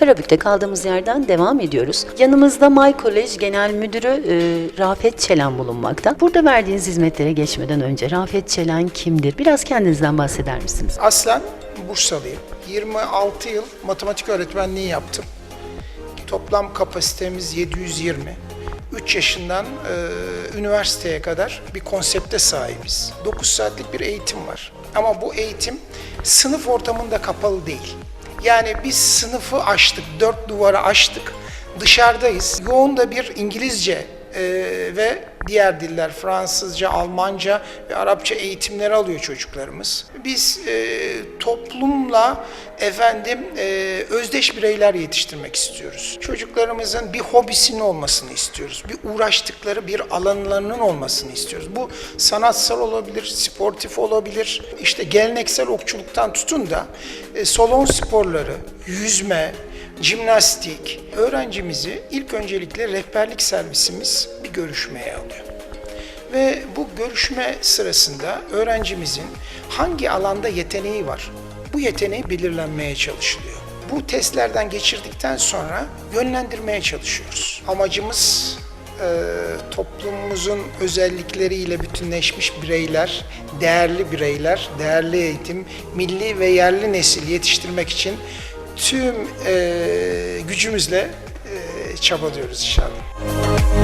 Karabük'te kaldığımız yerden devam ediyoruz. Yanımızda May Kolej Genel Müdürü e, Rafet Çelen bulunmakta. Burada verdiğiniz hizmetlere geçmeden önce Rafet Çelen kimdir? Biraz kendinizden bahseder misiniz? Aslen Bursalıyım. 26 yıl matematik öğretmenliği yaptım. Toplam kapasitemiz 720. 3 yaşından e, üniversiteye kadar bir konsepte sahibiz. 9 saatlik bir eğitim var. Ama bu eğitim sınıf ortamında kapalı değil. Yani biz sınıfı açtık, dört duvarı açtık, dışarıdayız. Yoğun da bir İngilizce e, ve diğer diller Fransızca, Almanca ve Arapça eğitimleri alıyor çocuklarımız. Biz e, toplumla efendim e, özdeş bireyler yetiştirmek istiyoruz. Çocuklarımızın bir hobisinin olmasını istiyoruz. Bir uğraştıkları bir alanlarının olmasını istiyoruz. Bu sanatsal olabilir, sportif olabilir. İşte geleneksel okçuluktan tutun da e, salon sporları, yüzme, jimnastik öğrencimizi ilk öncelikle rehberlik servisimiz bir görüşmeye alıyor. Ve bu görüşme sırasında öğrencimizin hangi alanda yeteneği var? Bu yeteneği belirlenmeye çalışılıyor. Bu testlerden geçirdikten sonra yönlendirmeye çalışıyoruz. Amacımız e, toplumumuzun özellikleriyle bütünleşmiş bireyler, değerli bireyler, değerli eğitim, milli ve yerli nesil yetiştirmek için tüm e, gücümüzle e, çabalıyoruz inşallah.